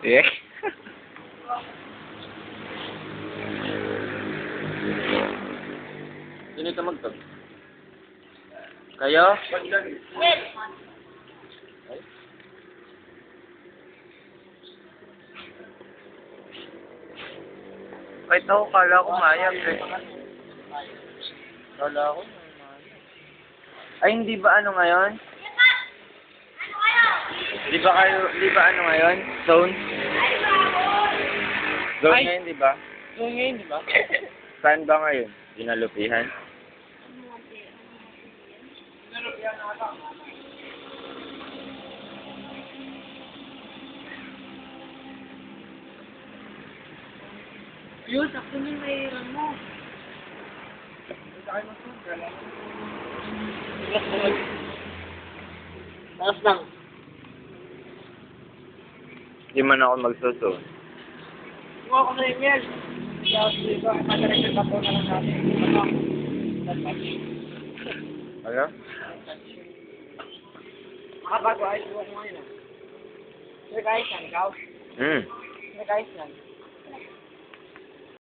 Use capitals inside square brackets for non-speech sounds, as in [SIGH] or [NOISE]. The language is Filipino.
Eh? Sino ito magtag? Kayo? Kahit ako, kala ko mayag eh. Kala ko mayag. Ay, hindi ba ano ngayon? Di ba kayo, di ba ano ngayon? Zone? Zone Ay. ngayon, di ba? So ngayon, di ba? [LAUGHS] Saan ba ngayon? Dinalupihan? Yun, ako na may mo. Taas lang. Hindi man ako magsusun. Kuha ko na yung mail. Tapos dito, madalag pa po na natin. Ano? Makabago, ayos ko ngayon. ah. Sir, guys, yan, ikaw. Hmm. Sir, guys, yan.